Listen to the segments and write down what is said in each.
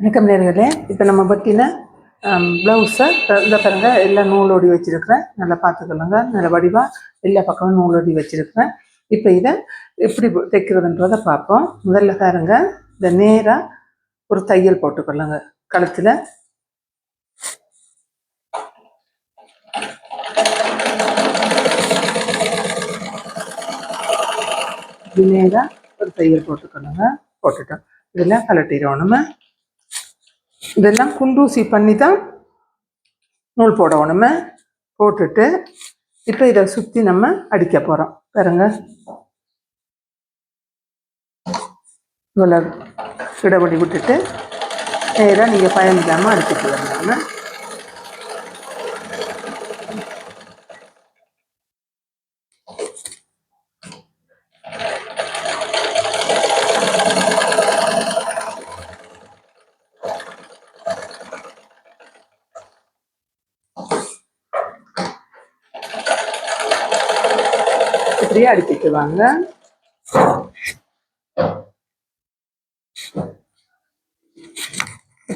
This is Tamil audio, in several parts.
வணக்கம் நேர்களே. இப்போ நம்ம பற்றின ப்ளவுஸை இந்த பாருங்க எல்லாம் நூலோடி வச்சுருக்கிறேன். நல்லா பார்த்துக்கொள்ளுங்க. நல்ல வடிவாக எல்லா பக்கமும் நூலோடி வச்சுருக்கிறேன். இப்போ இதை எப்படி தைக்கிறதுன்றதை பார்ப்போம். முதல்ல பாருங்க இந்த நேராக ஒரு தையல் போட்டுக்கொள்ளுங்க. கழுத்தில். நேராக ஒரு தையல் போட்டுக்கணுங்க. போட்டுட்டோம். இதெல்லாம் கலட்டிடுவோம் நம்ம. இதெல்லாம் குண்டூசி பண்ணி தான் நூல் போடணும் போட்டுட்டு இப்போ இதை சுற்றி நம்ம அடிக்க போகிறோம் பாருங்க. இவ்வளோ இடவெளி விட்டுட்டு நேராக நீங்கள் பயம் அடிச்சுட்டு வரணும் இப்படியே அடிக்கிட்டு வாங்க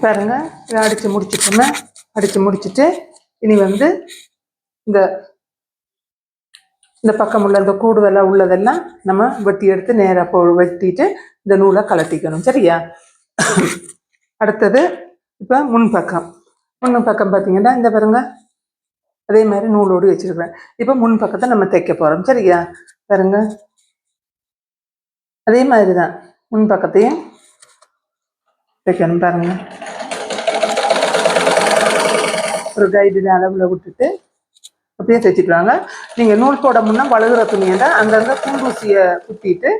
பாருங்க இதை அடிச்சு முடிச்சிட்டோமே. அடிச்சு முடிச்சிட்டு இனி வந்து இந்த இந்த பக்கம் உள்ள இந்த கூடுதலாக உள்ளதெல்லாம் நம்ம வெட்டி எடுத்து நேராக போ வெட்டிட்டு இந்த நூலை கலட்டிக்கணும். சரியா? அடுத்தது இப்போ முன்பக்கம் முன் பக்கம் பார்த்தீங்கன்னா இந்த பாருங்க அதே மாதிரி நூலோடு வச்சிருக்கிறேன். இப்போ முன் பக்கத்தை நம்ம தைக்க போகிறோம் சரியா? பாருங்க. அதே மாதிரி தான் முன் பக்கத்தையும் தைக்கணும் பாருங்க. ஒரு கைடு அளவில் விட்டுட்டு அப்படியே தைச்சிக்கிறாங்க நீங்கள் நூல் போட முன்னா துணியை தான் அங்கங்கே பூண்டூசியை குத்திட்டு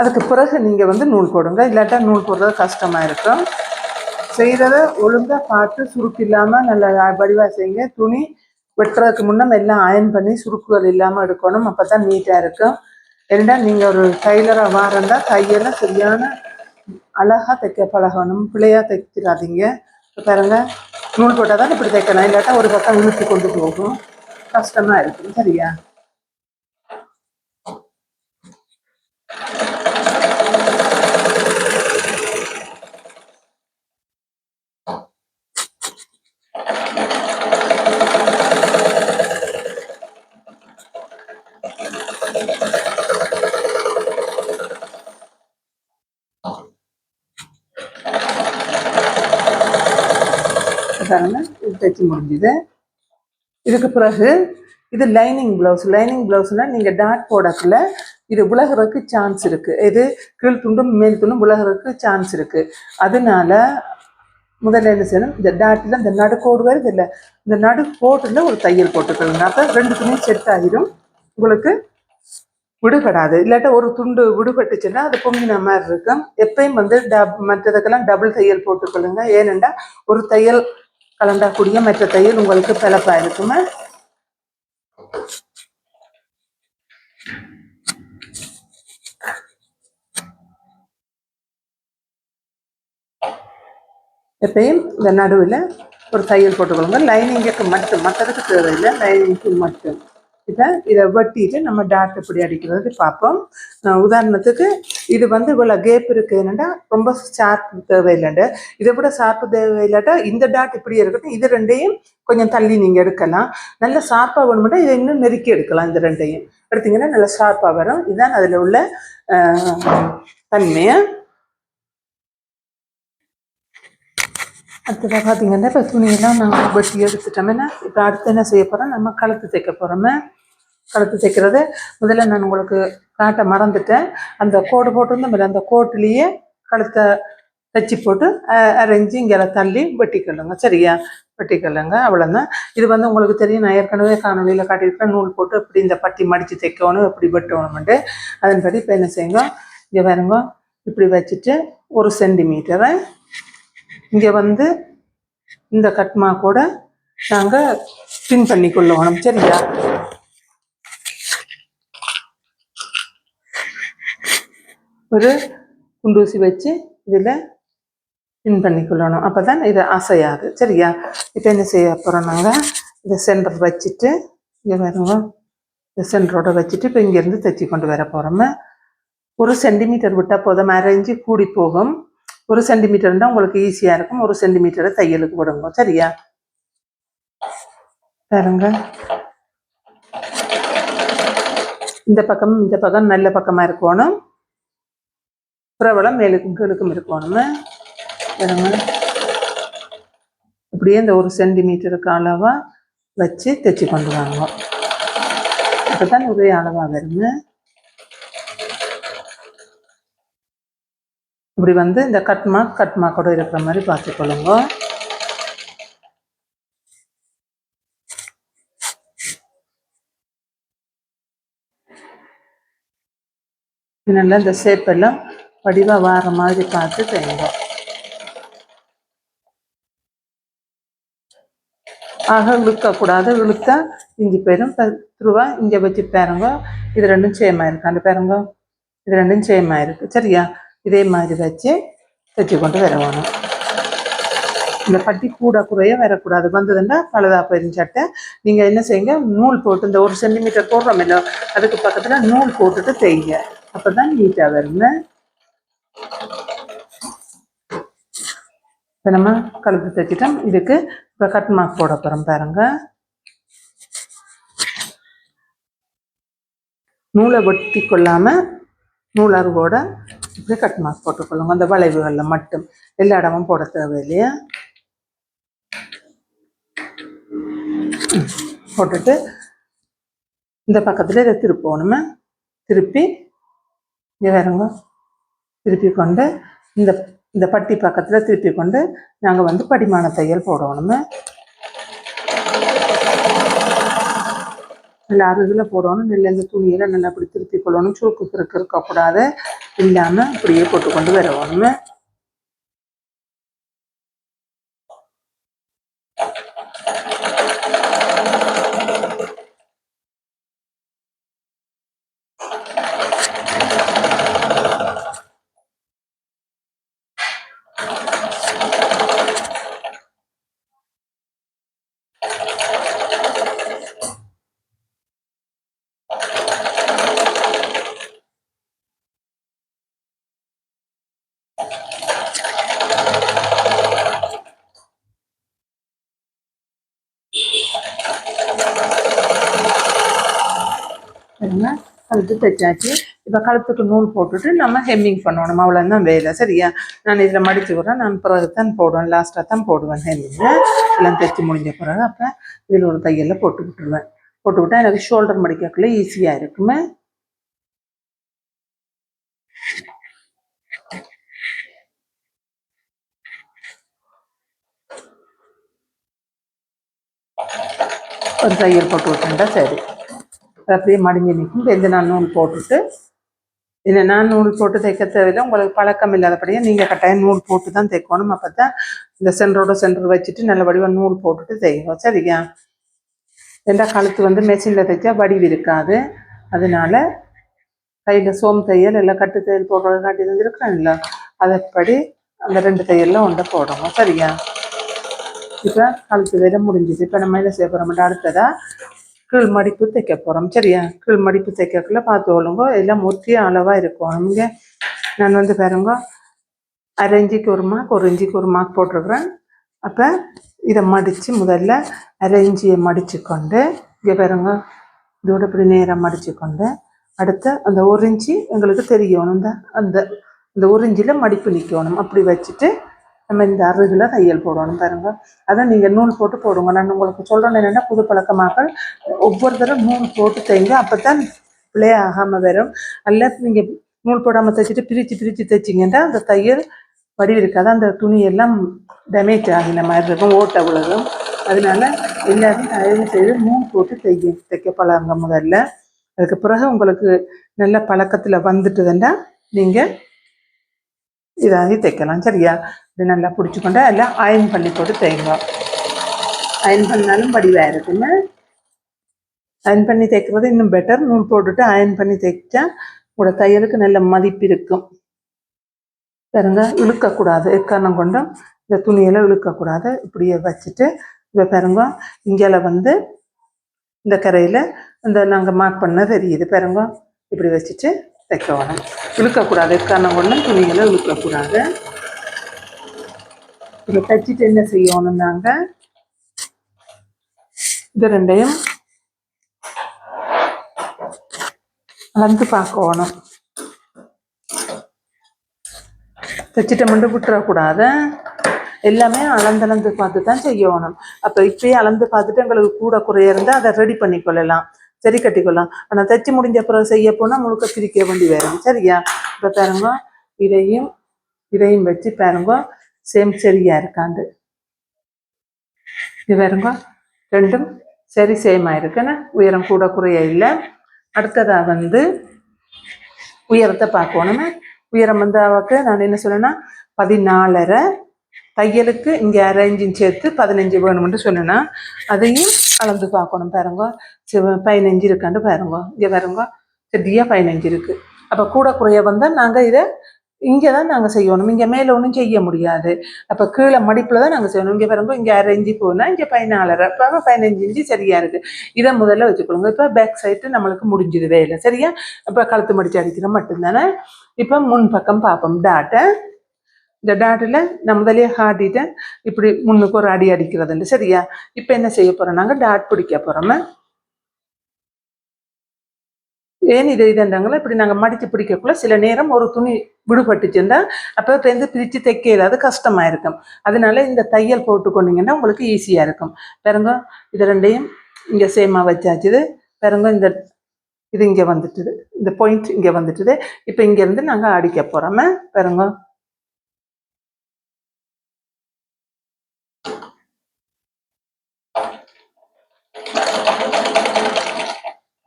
அதுக்கு பிறகு நீங்கள் வந்து நூல் போடுங்க. இல்லாட்டா நூல் போடுறது கஷ்டமாக இருக்கும். செய்கிறத ஒழுங்காக பார்த்து சுருக்கு இல்லாமல் நல்ல வடிவாக செய்யுங்க. துணி வெட்டுறதுக்கு முன்னே எல்லாம் அயன் பண்ணி சுருக்குகள் இல்லாமல் எடுக்கணும். அப்போ தான் நீட்டாக இருக்கும். ஏன்னா நீங்கள் ஒரு டைலராக வாரந்தால் கையெல்லாம் சரியான அழகாக தைக்க பழகணும். பிள்ளையாக தைக்கிறாதீங்க பாருங்க நூல் போட்டால் தான் இப்படி தைக்கணும் இல்லாட்டா ஒரு பக்கம் இழுத்து கொண்டு போகும். கஷ்டமாக இருக்கும். சரியா பாருங்க இது தைச்சு முடிஞ்சுது. இதுக்கு பிறகு இது லைனிங் ப்ளவுஸ் லைனிங் ப்ளவுஸ்னால் நீங்கள் டாட் போடக்குள்ள இது உலகிறதுக்கு சான்ஸ் இருக்குது இது கீழ் துண்டும் மேல் துண்டும் உலகிறதுக்கு சான்ஸ் இருக்குது அதனால முதல்ல என்ன செய்யணும்? இந்த டாட்டில் இந்த நடுக்கோடு வருது இல்லை? இந்த நடுக்கோட்டில் ஒரு தையல் போட்டுக்கணும். அப்போ ரெண்டு துணியும் செட் ஆகிடும் உங்களுக்கு விடுபடாது. இல்லாட்டா ஒரு துண்டு விடுபட்டுச்சுன்னா அது பொங்கின மாதிரி இருக்கும். எப்பயும் வந்து டப் மற்றதுக்கெல்லாம் டபுள் தையல் போட்டுக்கொள்ளுங்க. ஏனெண்டா ஒரு தையல் கலண்டக்கூடிய மற்ற தையல் உங்களுக்கு பிளப்பா இருக்குமே? எப்பயும் இந்த நடுவில் ஒரு தையல் போட்டுக்கொள்ளுங்க. லைனிங்குக்கு மட்டும் மற்றதுக்கு தேவையில்லை. லைனிங்க்கு மட்டும். இதை இதை வெட்டிட்டு நம்ம டாட் எப்படி அடிக்கிறது பார்ப்போம். உதாரணத்துக்கு இது வந்து இவ்வளோ கேப் இருக்கு என்னன்னா ரொம்ப ஷார்ப் தேவையில்லைண்டு இதை விட ஷார்ப்பு தேவையில்லாட்டா இந்த டாட் இப்படி இருக்கட்டும் இது ரெண்டையும் கொஞ்சம் தள்ளி நீங்கள் எடுக்கலாம். நல்ல ஷார்ப்பாக வேணுமெண்டா இதை இன்னும் நெருக்கி எடுக்கலாம் இந்த ரெண்டையும். எடுத்தீங்கன்னா நல்லா ஷார்ப்பாக வரும். இதுதான் அதில் உள்ள தன்மையை அடுத்ததாக பார்த்தீங்கன்னா இப்போ துணியெல்லாம் நான் வெட்டி எடுத்துட்டோம்னா இப்போ அடுத்து என்ன செய்ய போகிறோம் நம்ம கழுத்து தைக்க போகிறோமே கழுத்து தைக்கிறது. முதல்ல நான் உங்களுக்கு காட்ட மறந்துட்டேன். அந்த கோடு போட்டிருந்தோம் அந்த கோட்டுலேயே கழுத்தை தச்சு போட்டு அரைஞ்சி இங்கே தள்ளி வெட்டிக்கொள்ளுங்க. சரியா? வெட்டிக்கொள்ளுங்க. அவ்வளோதான் இது வந்து உங்களுக்கு தெரியும் நான் ஏற்கனவே காணொலியில் காட்டியிருக்கேன். நூல் போட்டு இப்படி இந்த பட்டி மடித்து தைக்கணும் இப்படி வெட்டணும்ட்டு அதன்படி இப்போ என்ன செய்யுங்க இங்கே பாருங்க இப்படி வச்சுட்டு ஒரு சென்டிமீட்டரை இங்கே வந்து இந்த கட்மா கூட நாங்கள் பின் பண்ணி கொள்ளணும் சரியா? ஒரு குண்டூசி வச்சு இதில் பின் பண்ணி கொள்ளணும் அப்போ தான் இது அசையாது. சரியா? இப்போ என்ன செய்ய போகிறோம் நாங்கள் இதை சென்டர் வச்சுட்டு இங்கே வருங்க இந்த சென்டரோட வச்சுட்டு இப்போ இங்கேருந்து தைச்சி கொண்டு வர போகிறோமே ஒரு சென்டிமீட்டர் விட்டால் போதும். அரைஞ்சு கூடி போகும். ஒரு சென்டிமீட்டர் இருந்தால் உங்களுக்கு ஈஸியாக இருக்கும். ஒரு சென்டிமீட்டரை தையலுக்கு விடுங்க. சரியா? பாருங்க. இந்த பக்கம் இந்த பக்கம் நல்ல பக்கமாக இருக்கணும். பிரபலம் மேலுக்கும் கீழுக்கும் இருக்கணும் நம்ம. இப்படியே இந்த ஒரு சென்டிமீட்டருக்கு அளவாக வச்சு தைச்சி கொண்டு வாங்க. அப்போ தான் ஒரே அளவாக வருங்க. இப்படி வந்து இந்த கட் மார்க் கட் மார்க்கோட இருக்கிற மாதிரி பார்த்துக்கொள்ளுங்க நல்லா இந்த ஷேப் எல்லாம் வடிவாக வார மாதிரி பார்த்து தைங்க ஆக இழுக்கக்கூடாது. இழுத்தா இஞ்சி பேரும் திருவா இங்கே வச்சு பாருங்க. இது ரெண்டும் சேமாக இருக்கு அந்த பாருங்க. இது ரெண்டும் சேமாக இருக்குது சரியா? இதே மாதிரி வச்சு தைச்சு கொண்டு வரணும். இந்த பட்டி கூட குறைய வரக்கூடாது. வந்ததுன்னா பழுதா போயிரும் சட்டை. நீங்கள் என்ன செய்யுங்க? நூல் போட்டு இந்த ஒரு சென்டிமீட்டர் போடுறோம் இல்லை அதுக்கு பக்கத்தில் நூல் போட்டுட்டு தைங்க அப்போ தான் நீட்டாக வருங்க. இப்போ நம்ம கழுத்து தைச்சிட்டோம் இதுக்கு இப்போ கட் மார்க் போட போகிறோம் பாருங்க. நூலை வெட்டி கொள்ளாமல் நூலருவோட இப்படி கட் மார்க் போட்டுக்கொள்ளுங்க அந்த வளைவுகளில் மட்டும். எல்லா இடமும் போட தேவையில்லையா? போட்டுட்டு இந்த பக்கத்தில் இதை திருப்பணுமே. திருப்பி இங்கே வேறுங்க திருப்பி கொண்டு இந்த இந்த பட்டி பக்கத்தில் திருப்பி கொண்டு நாங்கள் வந்து படிமான தையல் போடணுமே. நல்லா அருகில் போடணும். நல்ல இந்த துணியில் நல்லா அப்படி திருப்பி கொள்ளணும். சுருக்கு சுருக்கு இருக்கக்கூடாது. இல்லாமல் அப்படியே போட்டு கொண்டு கழுத்து தைச்சாச்சு. இப்போ கழுத்துக்கு நூல் போட்டுட்டு நம்ம ஹெம்மிங் பண்ணணும். அவ்வளோதான் வேலை. சரியா? நான் இதில் மடித்து விட்றேன். நான் பிறகு தான் போடுவேன். லாஸ்ட்டாக தான் போடுவேன் ஹெம்மிங்கில் எல்லாம் தைச்சி முடிஞ்ச பிறகு அப்போ இதில் ஒரு தையலில் போட்டு விட்டுருவேன். போட்டு விட்டால் எனக்கு ஷோல்டர் மடிக்கக்குள்ளே ஈஸியாக இருக்குமே. ஒரு தையல் போட்டு விட்டேன்டா. சரி. அப்படியே மடிஞ்சு நிற்கும். எந்த நான் நூல் போட்டுட்டு இல்லை நான் நூல் போட்டு தைக்க தேவையில்லை. உங்களுக்கு பழக்கம் இல்லாதபடியே நீங்கள் கட்டாயம் நூல் போட்டு தான் தைக்கணும் அப்போ தான் இந்த சென்டரோட சென்டர் வச்சுட்டு நல்ல வடிவாக நூல் போட்டுட்டு தைக்கணும் சரியா ரெண்டா கழுத்து வந்து மெஷினில் தைச்சா வடிவு இருக்காது. அதனால கையில் சோம் தையல் இல்லை கட்டு தையல் போடுறது காட்டி தந்துருக்குறேன்ல அதைப்படி அந்த ரெண்டு தையல்லாம் ஒன்றை போடணும். சரியா இப்போ கழுத்து வேலை முடிஞ்சுது. இப்போ நம்ம என்ன செய்ய அடுத்ததாக கீழ் மடிப்பு தைக்க போகிறோம் சரியா? கீழ் மடிப்பு தைக்கக்குள்ள பார்த்து கொள்ளுங்க. எல்லாம் ஒத்திய அளவாக இருக்கும். இங்கே நான் வந்து பாருங்க. அரை இஞ்சிக்கு ஒரு மார்க் ஒரு இஞ்சிக்கு ஒரு மார்க் போட்டிருக்கிறேன். அப்போ இதை மடித்து முதல்ல அரை இஞ்சியை மடித்து கொண்டு இங்கே பாருங்க. இதோட இப்படி நேராக மடித்து கொண்டு அடுத்து அந்த ஒரு இஞ்சி எங்களுக்கு தெரியணும். இந்த அந்த இந்த ஒரு இஞ்சியில் மடிப்பு நிற்கணும் அப்படி வச்சுட்டு நம்ம இந்த அருகில் தையல் போடணும் பாருங்க. அதை நீங்கள் நூல் போட்டு போடுங்க. நான் உங்களுக்கு சொல்கிறேன் என்னென்னா புது பழக்கமாக்கள் ஒவ்வொரு தடவை நூல் போட்டு தைங்க அப்போ தான் பிளே ஆகாமல் வரும். அல்ல நீங்கள் நூல் போடாமல் தைச்சிட்டு பிரித்து பிரித்து தைச்சிங்கன்னா அந்த தையல் வடிவு இருக்காது. அந்த துணியெல்லாம் டேமேஜ் ஆகின மாதிரி இருக்கும் ஓட்ட விழுகும் அதனால எல்லாரும் தயவு செய்து நூல் போட்டு தைக்க தைக்க பழங்க முதல்ல. அதுக்கு பிறகு உங்களுக்கு நல்ல பழக்கத்தில் வந்துட்டுதுன்னா நீங்கள் இதாகி தைக்கலாம் சரியா இது நல்லா பிடிச்சிக்கொண்டு எல்லாம் அயன் பண்ணி போட்டு தைக்கலாம் அயன் பண்ணாலும் வடிவாக இருக்குங்க அயன் பண்ணி தைக்கிறது இன்னும் பெட்டர் நூல் போட்டுட்டு அயன் பண்ணி தைச்சா உங்களோட தையலுக்கு நல்ல மதிப்பு இருக்கும் பாருங்க இழுக்கக்கூடாது எக்காரணம் கொண்டும் இந்த துணியெல்லாம் இழுக்கக்கூடாது இப்படியே வச்சுட்டு இப்போ பாருங்க இங்கேல வந்து இந்த கரையில் இந்த நாங்கள் மார்க் பண்ண தெரியுது பாருங்க இப்படி வச்சுட்டு தைக்கணும் இழுக்கக்கூடாது. எக்காரணம் கொண்டும் துணிகளை இழுக்கக்கூடாது. இதை தைச்சிட்டு என்ன செய்யணும்னாங்க? இது ரெண்டையும் அளந்து பார்க்கணும். தைச்சிட்ட மட்டும் விட்டுறக்கூடாது எல்லாமே அளந்தளந்து பார்த்து தான் செய்யணும். அப்போ இப்பயே அளந்து பார்த்துட்டு எங்களுக்கு கூட குறைய இருந்தால் அதை ரெடி பண்ணிக்கொள்ளலாம். சரி கட்டிக்கொள்ளலாம். ஆனால் தைச்சி முடிஞ்ச பிறகு செய்ய போனால் முழுக்க பிரிக்க வேண்டி வரும். சரியா? இப்போ பாருங்க இதையும் இதையும் வச்சு பாருங்க சேம் சரியா இருக்காண்டு. இது பாருங்க ரெண்டும் சரி சேம் இருக்குன்னு உயரம் கூட குறைய இல்லை. அடுத்ததாக வந்து உயரத்தை பார்க்கணுமே. உயரம் வந்து அவக்கு நான் என்ன சொன்னேன்னா பதினாலரை தையலுக்கு இங்கே அரை இன்ச்சும் சேர்த்து பதினஞ்சு வேணும்னு சொன்னேன்னா அதையும் அளந்து பார்க்கணும் பாருங்க. பதினஞ்சு இருக்காண்டு பாருங்க. இங்கே பாருங்க. செடியாக பதினஞ்சு இருக்குது அப்போ கூட குறைய வந்தால் நாங்கள் இதை இங்கே தான் நாங்கள் செய்யணும். இங்கே மேலே ஒன்றும் செய்ய முடியாது. அப்போ கீழே மடிப்பில் தான் நாங்கள் செய்யணும். இங்கே பாருங்க இங்கே அரை இஞ்சி போனால் இங்கே பதினாலரை. அப்போ பதினஞ்சு இஞ்சி சரியாக இருக்குது இதை முதல்ல வச்சுக்கொள்ளுங்க. இப்போ பேக் சைடு நம்மளுக்கு முடிஞ்சது வேலை. சரியா? இப்போ கழுத்து மடிச்சு அடிக்கிற மட்டும்தானே? இப்போ முன் பக்கம் பார்ப்போம். டாட்டை இந்த டாட்டில் நான் முதலே காட்டிட்டேன் இப்படி முன்னுக்கு ஒரு அடி அடிக்கிறதுண்டு சரியா இப்போ என்ன செய்ய போகிறோம் நாங்கள் டாட் பிடிக்க போகிறோமே ஏன் இது இதுன்றாங்களோ இப்படி நாங்கள் மடித்து பிடிக்கக்குள்ள சில நேரம் ஒரு துணி விடுபட்டுச்சுன்னா அப்போ இப்போ வந்து பிரித்து தைக்க இல்லாத கஷ்டமாக இருக்கும் அதனால இந்த தையல் போட்டுக்கொண்டீங்கன்னா உங்களுக்கு ஈஸியாக இருக்கும் பாருங்க இது ரெண்டையும் இங்கே சேமாக வச்சாச்சுது பாருங்க இந்த இது இங்கே வந்துட்டுது இந்த பாயிண்ட் இங்கே வந்துட்டுது இப்போ இங்கேருந்து நாங்கள் அடிக்க போகிறோமே பாருங்க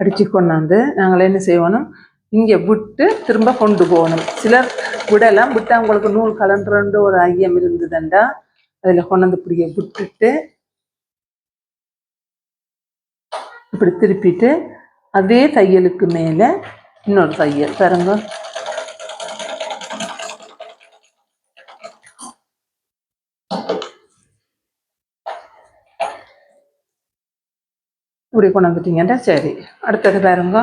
அடித்து கொண்டாந்து நாங்கள் என்ன செய்வோம் இங்கே விட்டு திரும்ப கொண்டு போகணும். சிலர் விடலாம். விட்டு அவங்களுக்கு நூல் கலண்டுறன்ற ஒரு ஐயம் இருந்ததுண்டா? அதில் கொண்டாந்து இப்படியே விட்டுட்டு இப்படி திருப்பிட்டு அதே தையலுக்கு மேலே இன்னொரு தையல். பாருங்க. இப்படி கொண்டு வந்துட்டீங்கன்னா சரி அடுத்தது பாருங்க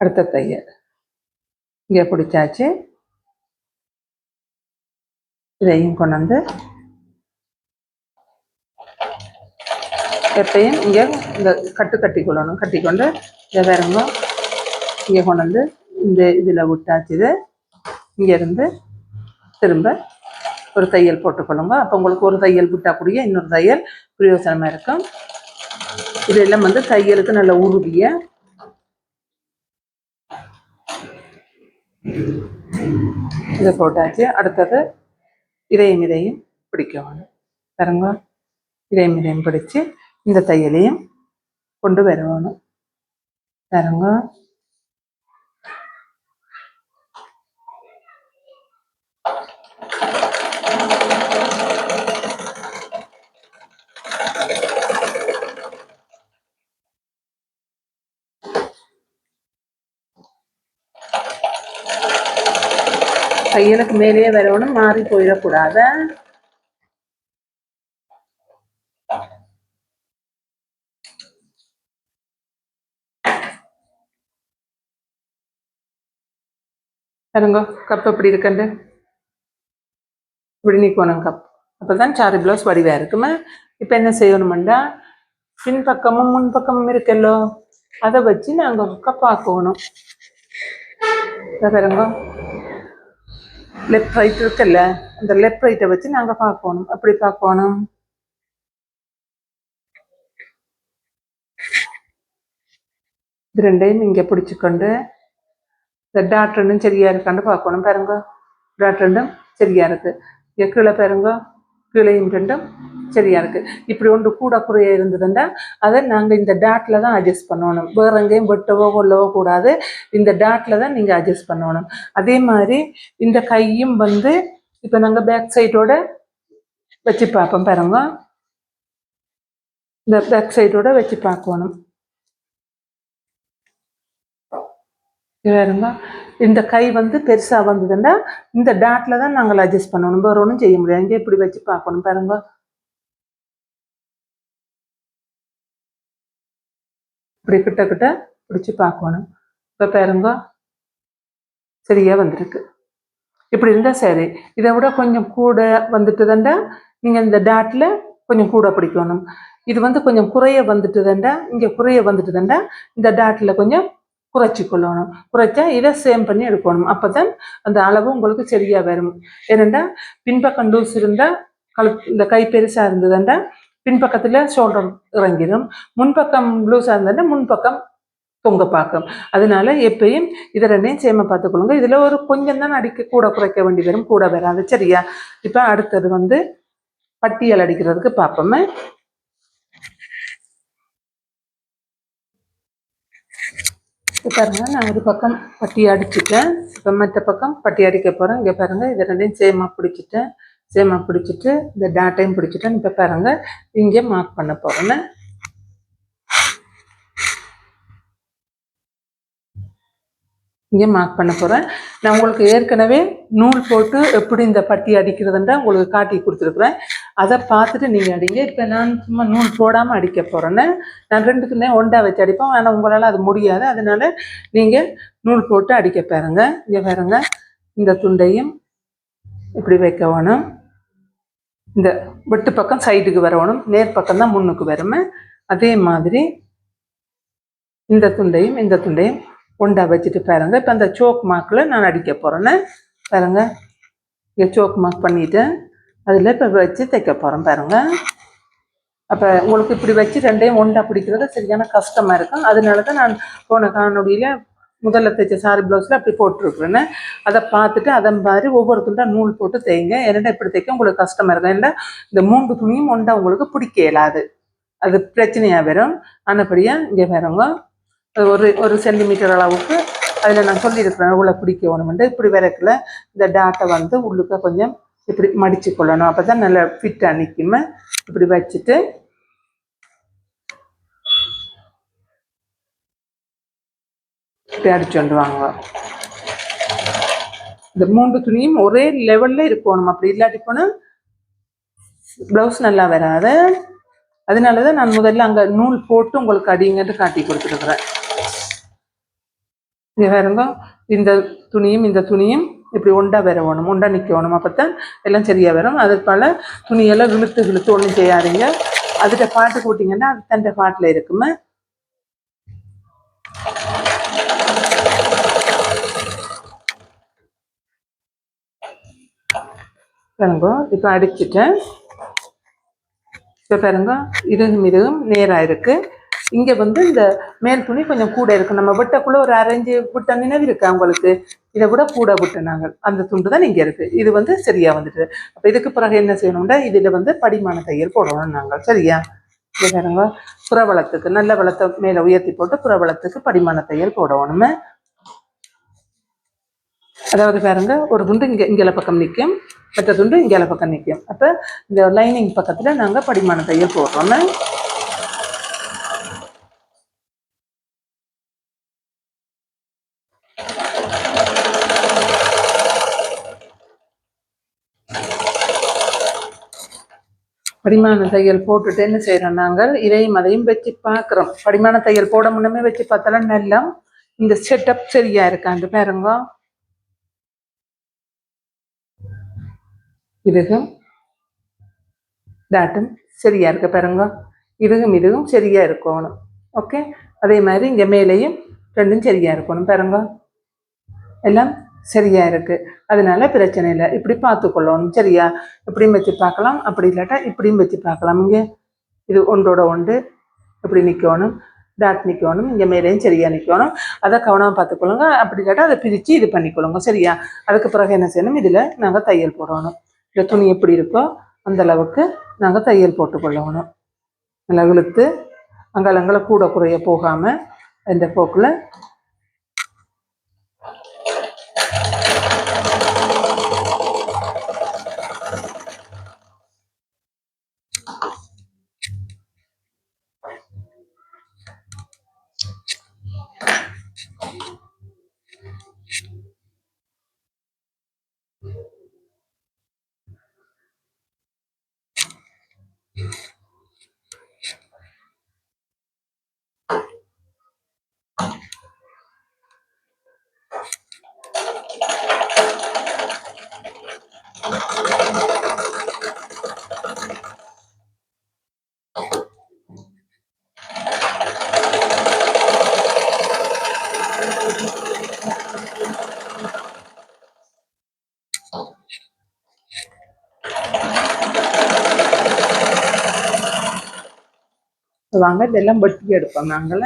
அடுத்த தையல் இங்கே பிடிச்சாச்சு இதையும் கொண்டு வந்து எப்பையும் இங்கே இந்த கட்டு கட்டி கொள்ளணும் கட்டிக்கொண்டு இதை பாருங்க இங்கே கொண்டு வந்து இந்த இதில் விட்டாச்சு இது இங்கேருந்து திரும்ப ஒரு தையல் போட்டுக்கொள்ளுங்க. அப்போ உங்களுக்கு ஒரு தையல் விட்டா கூடிய இன்னொரு தையல் பிரயோசனமாக இருக்கும். இதெல்லாம் வந்து தையலுக்கு நல்ல உறுதியை இதை போட்டாச்சு. அடுத்தது இதையும் இதையும் பிடிக்க வேணும். பாருங்க. இதையும் இதையும் பிடிச்சு இந்த தையலையும் கொண்டு வருவோம் பாருங்க. தையலுக்கு மேலேயே வரணும் மாறி போயிடக்கூடாது பாருங்க கப் எப்படி இருக்குண்டு இப்படி நிற்கணும் கப் அப்போ தான் சாரி ப்ளவுஸ் வடிவாக இருக்குமே இப்போ என்ன செய்யணுமெண்டா பின்பக்கமும் முன்பக்கமும் இருக்கல்லோ அதை வச்சு நாங்கள் கப் ஆக்கணும் இதை பாருங்க லெஃப்ட் ரைட் இருக்குல்ல அந்த லெஃப்ட் ரைட்டை வச்சு நாங்கள் பார்க்கணும். அப்படி பார்க்கணும். இது ரெண்டையும் இங்கே பிடிச்சிக்கொண்டு இந்த டாட் ரெண்டும் சரியா இருக்கான்னு பார்க்கணும் பாருங்க. டாட் ரெண்டும் சரியா இருக்கு. கீழே பாருங்க. கீழையும் ரெண்டும் சரியா இருக்கு. இப்படி ஒன்று கூட குறைய இருந்ததுன்னா அதை நாங்கள் இந்த டாட்ல தான் அட்ஜஸ்ட் பண்ணணும். வேற எங்கேயும் வெட்டவோ கொள்ளவோ கூடாது. இந்த டாட்ல தான் நீங்கள் அட்ஜஸ்ட் பண்ணணும். அதே மாதிரி இந்த கையும் வந்து இப்போ நாங்கள் பேக் சைடோட வச்சு பார்ப்போம் பாருங்க. இந்த பேக் சைடோட வச்சு பார்க்கணும். இது இந்த கை வந்து பெருசா வந்ததுன்னா இந்த டாட்ல தான் நாங்கள் அட்ஜஸ்ட் பண்ணணும். வேற ஒன்றும் செய்ய முடியாது. இங்கே இப்படி வச்சு பார்க்கணும் பாருங்க. இப்படி கிட்ட கிட்ட பிடிச்சி பார்க்கணும். இப்போ பாருங்க சரியாக வந்திருக்கு. இப்படி இருந்தால் சரி. இதை விட கொஞ்சம் கூட வந்துட்டுதாண்டா நீங்கள் இந்த டாட்டில் கொஞ்சம் கூட பிடிக்கணும். இது வந்து கொஞ்சம் குறைய வந்துட்டுதாண்டா இங்கே குறைய வந்துட்டுதாண்டா இந்த டாட்டில் கொஞ்சம் குறைச்சி கொள்ளணும். குறைச்சா இதை சேம் பண்ணி எடுக்கணும். அப்போ தான் அந்த அளவு உங்களுக்கு சரியாக வரும். ஏனெண்டா பின்பக்கம் லூஸ் இருந்தால் கழு இந்த கை பெருசாக இருந்ததுண்டா பின்பக்கத்தில் ஷோல்டர் இறங்கிடும் முன்பக்கம் ப்ளூஸாக இருந்தாலும் முன்பக்கம் தொங்க பார்க்கும். அதனால எப்பயும் இதை ரெண்டையும் சேம பார்த்துக்கொள்ளுங்க. இதில் ஒரு கொஞ்சம் தான் அடிக்க கூட குறைக்க வேண்டி வரும் கூட வராது. சரியா? இப்போ அடுத்தது வந்து பட்டியல் அடிக்கிறதுக்கு பார்ப்போமே. இப்போ பாருங்க நான் ஒரு பக்கம் பட்டி அடிச்சுட்டேன். இப்போ மற்ற பக்கம் பட்டி அடிக்க போகிறேன் இங்கே பாருங்கள் இதை ரெண்டையும் சேமாக பிடிச்சிட்டேன். சேமா பிடிச்சிட்டு இந்த டாட்டையும் பிடிச்சிட்டு இப்போ பாருங்க. இங்கே மார்க் பண்ண போகிறேன் இங்கே மார்க் பண்ண போகிறேன் நான் உங்களுக்கு ஏற்கனவே நூல் போட்டு எப்படி இந்த பட்டி அடிக்கிறதுன்றா உங்களுக்கு காட்டி கொடுத்துருக்குறேன். அதை பார்த்துட்டு நீங்கள் அடிங்க. இப்போ நான் சும்மா நூல் போடாமல் அடிக்க போகிறேன்னு நான் ரெண்டுக்குமே ஒண்டா வச்சு அடிப்போம் ஆனால் உங்களால் அது முடியாது. அதனால நீங்கள் நூல் போட்டு அடிக்க பாருங்க. இங்கே பாருங்க. இந்த துண்டையும் இப்படி வைக்க வேணும் இந்த வெட்டு பக்கம் சைடுக்கு வரணும் நேர் பக்கம் தான் முன்னுக்கு வருமே. அதே மாதிரி இந்த துண்டையும் இந்த துண்டையும் ஒண்டா வச்சுட்டு பாருங்க. இப்போ அந்த சோக் மார்க்கில் நான் அடிக்க போகிறேன்னு பாருங்க. இங்கே சோக் மார்க் பண்ணிவிட்டேன் அதில் இப்போ வச்சு தைக்க போகிறேன் பாருங்க. அப்போ உங்களுக்கு இப்படி வச்சு ரெண்டையும் ஒண்டா பிடிக்கிறது சரியான கஷ்டமாக இருக்கும். அதனால தான் நான் போன காணொலியில் முதல்ல தைச்ச சாரி ப்ளவுஸில் அப்படி போட்டிருக்குறேன்னு. அதை பார்த்துட்டு அதை மாதிரி ஒவ்வொரு துண்டா நூல் போட்டு தைங்க ஏன்னா இப்படி தைக்க உங்களுக்கு கஷ்டமாக இருக்கும். ஏன்னா இந்த மூன்று துணியும் ஒன்றா உங்களுக்கு பிடிக்க இயலாது. அது பிரச்சனையாக வரும். ஆனப்படியாக இங்கே வரவங்க ஒரு ஒரு சென்டிமீட்டர் அளவுக்கு அதில் நான் சொல்லியிருக்கிறேன். உள்ள பிடிக்கணும்ட்டு இப்படி விறக்கில் இந்த டாட்டை வந்து உள்ளுக்க கொஞ்சம் இப்படி மடித்து கொள்ளணும் அப்போ தான் நல்லா ஃபிட்டாக நிற்குமே இப்படி வச்சுட்டு இப்படி அடிச்சு இந்த மூன்று துணியும் ஒரே லெவல்ல இருக்கணும். அப்படி இல்லாட்டி போனால் ப்ளவுஸ் நல்லா வராது. அதனால தான் நான் முதல்ல அங்கே நூல் போட்டு உங்களுக்கு அடிங்கன்னு காட்டி கொடுத்துருக்குறேன். இங்கே பாருங்க இந்த துணியும் இந்த துணியும் இப்படி ஒண்டா வரணும் ஒண்டா நிற்கணும் அப்போ தான் எல்லாம் சரியாக வரும். அது போல் துணியெல்லாம் இழுத்து இழுத்து ஒன்றும் செய்யாதீங்க. அதுகிட்ட பாட்டு போட்டிங்கன்னா அது தண்டை பாட்டில் இருக்குமே. பாருங்க. இப்போ அடிச்சிட்டேன் இப்போ பாருங்க. இதுவும் இதுவும் நேராக இருக்குது இங்கே வந்து இந்த மேல் துணி கொஞ்சம் கூட இருக்குது நம்ம விட்டக்குள்ளே ஒரு அரைஞ்சு விட்ட நினைவு இருக்கா அவங்களுக்கு இதை விட கூட விட்டு நாங்கள். அந்த துண்டு தான் இங்கே இருக்குது இது வந்து சரியாக வந்துட்டு. அப்போ இதுக்கு பிறகு என்ன செய்யணும்னா இதில் வந்து படிமான தையல் போடணும் நாங்கள். சரியா? இப்போ பாருங்க. புறவளத்துக்கு நல்ல வளத்தை மேலே உயர்த்தி போட்டு புறவளத்துக்கு படிமான தையல் போடணுமே. அதாவது பாருங்க ஒரு துண்டு இங்கே இங்கே பக்கம் நிற்கும் மற்ற துண்டு இங்கே பக்கம் நிற்கும் அப்போ இந்த லைனிங் பக்கத்தில் நாங்கள் படிமான தையல் போடுறோம் படிமான தையல் போட்டுட்டு என்ன செய்கிறோம் நாங்கள்? இதையும் அதையும் வச்சு பார்க்குறோம். படிமான தையல் போட முன்னமே வச்சு பார்த்தாலும் நல்லா இந்த செட்டப் சரியாக இருக்காண்டு பாருங்க. இதுகும் டாட்டும் சரியாக இருக்க பாருங்க. இதுகும் இதுவும் சரியாக இருக்கணும். ஓகே அதே மாதிரி இங்கே மேலேயும் ரெண்டும் சரியாக இருக்கணும் பாருங்க. எல்லாம் சரியாக இருக்குது அதனால பிரச்சனை இல்லை. இப்படி பார்த்துக்கொள்ளணும். சரியா? இப்படியும் வச்சு பார்க்கலாம். அப்படி இல்லாட்டா இப்படியும் வச்சு பார்க்கலாம். இங்கே இது ஒன்றோட ஒன்று. இப்படி நிற்கணும் டாட் நிற்கணும் இங்கே மேலேயும் சரியாக நிற்கணும் அதை கவனமாக பார்த்துக்கொள்ளுங்க. அப்படி இல்லாட்டா அதை பிரித்து இது பண்ணிக்கொள்ளுங்க. சரியா? அதுக்கு பிறகு என்ன செய்யணும்? இதில் நாங்கள் தையல் போடணும். இல்லை துணி எப்படி இருக்கோ அந்த அளவுக்கு நாங்கள் தையல் போட்டுக்கொள்ளணும். நல்லா இழுத்து அங்கலங்களை கூட குறைய போகாமல் இந்த போக்கில் வாங்க இதெல்லாம் வெட்டி எடுப்போம் நாங்கள்